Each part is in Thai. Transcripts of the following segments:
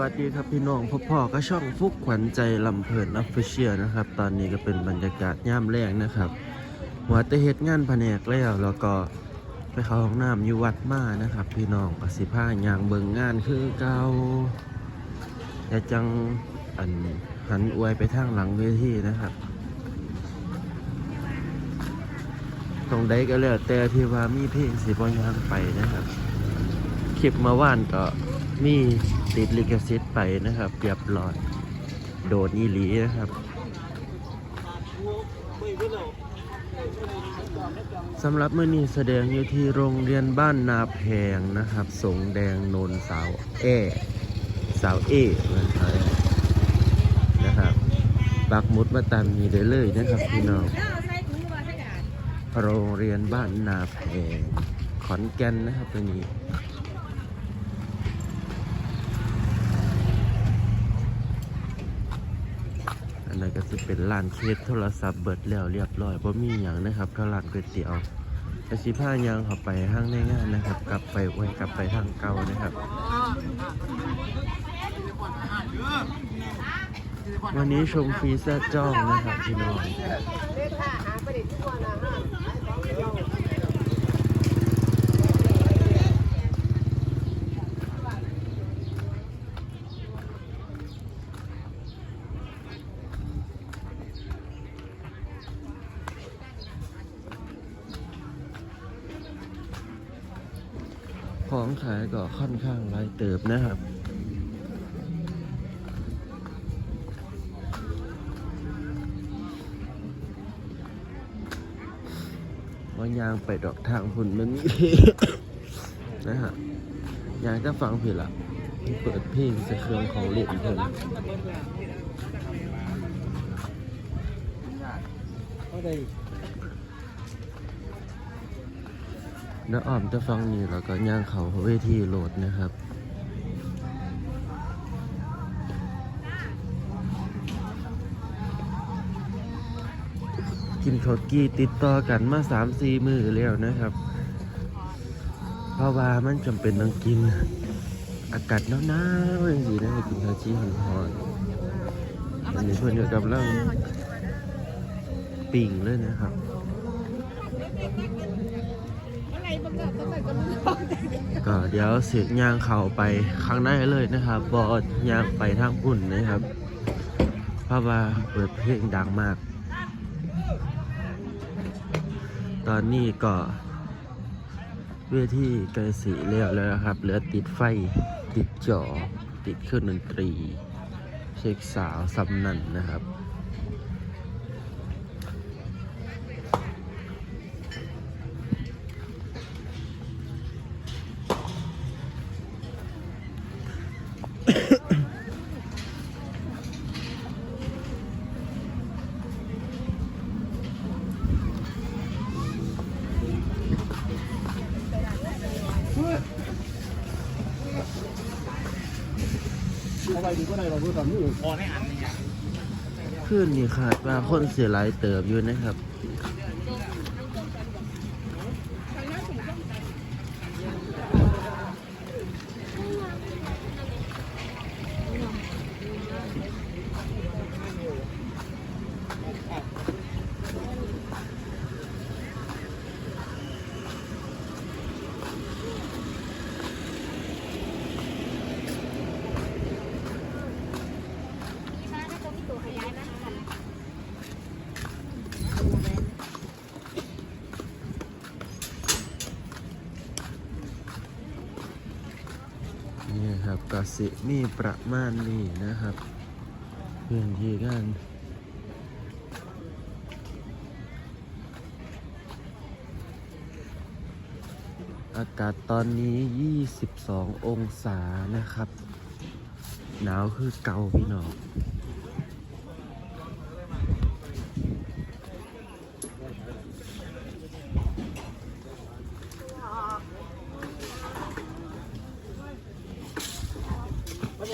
วัสดีครับพี่น้องพ่อพ่อก็ช่องฟุกขวัญใจลำเพลินออฟฟิเชียลนะครับ ตอนนี้ก็เป็นบรรยากาศย่ามแรงนะครับ หัวแตะเฮ็ดงานแผนกแล้วแล้วก็ไปเข้าห้องน้ำอยู่วัดมานะครับ พี่น้องกสิผ้ายางเบิงงานคือเก่าแต่จังอันหันอวยไปทางหลังเวทีนะครับ ตรงใดก็แล้วแต่ที่ว่ามีเพลงสิบยางไปนะครับ คลิปมาว่านก็ มีติดลิขสิทธิ์ไปนะครับเรียบร้อย โดดอีหลีนะครับสำหรับเมื่อนี้แสดงอยู่ที่โรงเรียนบ้านนาแพงนะครับ สงแดงนนสาวแอสาวเอนะครับนะครับปักมุดมาตามนี้ได้เลยนะครับพี่น้องโรงเรียนบ้านนาแพงขอนแก่นนะครับตัวนี้ อันนั้นก็จะเป็นร้านเคสโทรศัพท์เบิดแล้วเรียบร้อยเพราะมีอย่างนะครับก็ร้านก๋วยเตี๋ยวกระชิผ้ายางเข้าไปห้างในงานนะครับ กลับไปไว้กลับไปทางเก่านะครับวันนี้ชมฟรีแซ่จ้องนะครับพี่น้อง ของขายก็ค่อนข้างหลายเติบนะครับว่ายางไปดอกทางหุ่นมันมีนะฮะยางจะฟังผิดละเปิดเพลงจะเครื่องของเล่นเพิ่น น้าอ้อมจะฟังนี่แล้วก็ย่างเขาเวทีโหลดนะครับกินข้าวกี้ติดต่อกันมาสามสี่มือแล้วนะครับ เพราะว่ามันจำเป็นต้องกิน อากาศหนาวๆอย่างนี้นะกินข้าวจี้หอนๆอันนี้เพื่อนอยู่กับเรื่องปิ่งเลยนะครับ ก็เดี๋ยวเสียงยางเข่าไปข้างในเลยนะครับบอยางไปทางปุ่นนะครับ เพราะว่าเปิดเพลงดังมาก ตอนนี้ก็เวทีไกลสีเรียวแล้วนะครับ เหลือติดไฟติดจอติดเครื่องดนตรี เช็คสาวสำนันนะครับ ขึ้นนี่คาดว่าคนเสียหลายเติบอยู่นะครับ นี่ครับกสิมีประมาณนี้นะครับเพื่อนที่งานอากาศตอนนี้ 22 องศานะครับ หนาวคือเกาพี่น้อง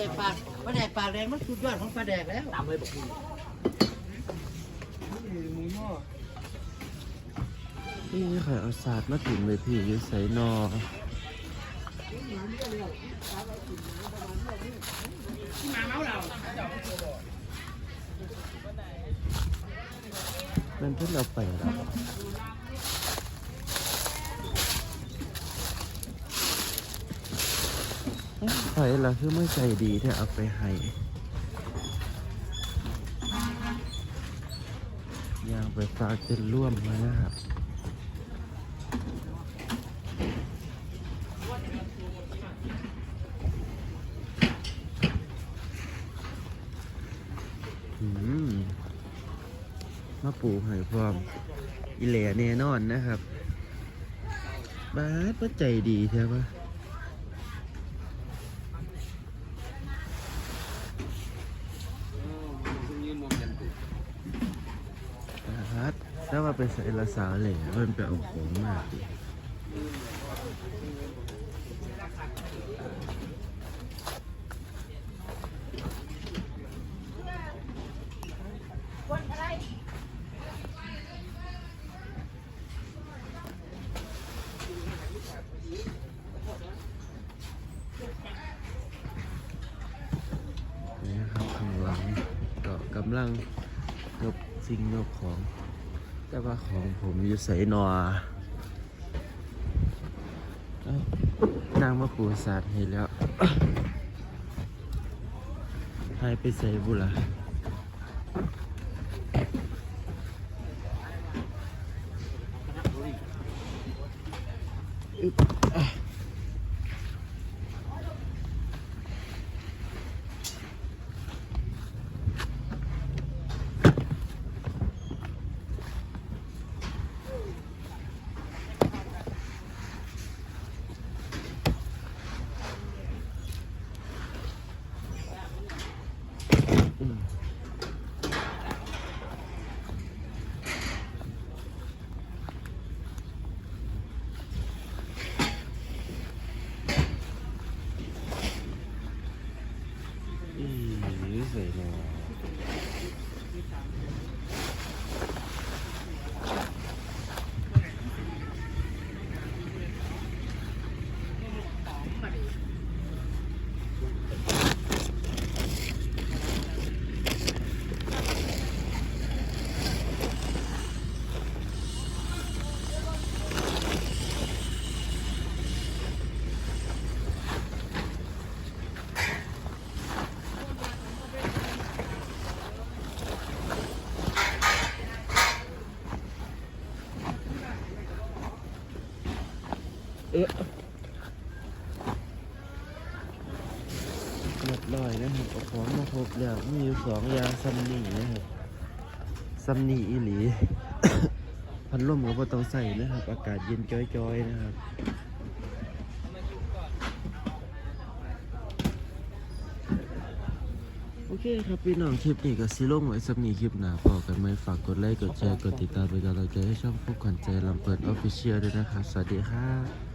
ดปลาปลาแดกปลาแดงมันสุดยอดของปลาแดกแล้วตามเลยบอกคุณมหม้อนี่ข่อยอาศาสตร์มาถึงเลยพี่ยืดใส่น่มเมามันเพิ่งเราไปแล้ว ไผล่ะคือไม่ใจดีที่เอาไปให้ยางไปฝากเป็นร่วมมานะครับอืมมาปลูกให้พร้อมอีเหล่แน่นอนนะครับบ้าดว่าใจดีใช่ปะบ้าด ถ้าว่าเป็นสายละสาวเหล่เพิ่นไปเอาของมากนี่นะครับข้างหลังก็กำลังยกสิ่งยกของ แต่ว่าของผมอยู่ใสนอเอ้านางมาปูศาสตร์ให้แล้วให้ไปใส่บุละอึ๊บ เอ๊ะเรียบร้อยนะครับเอาของมาครบแล้วมีอยู่สองอย่างซัมนี่นะครับซัมนี่อีหลี พัดลมก็บ่ต้องใส่นะครับ อากาศเย็นจ้อยๆนะครับโอเคครับพี่น้องคลิปนี้ก็สิลงไว้สำนีคลิปหน้าพอกันไหมฝากกดไลค์กดแชร์กดติดตามเป็นกำลังใจให้ช่องพวกขวัญใจลำเปิดออฟฟิเชียลด้วยนะครับ สวัสดีครับ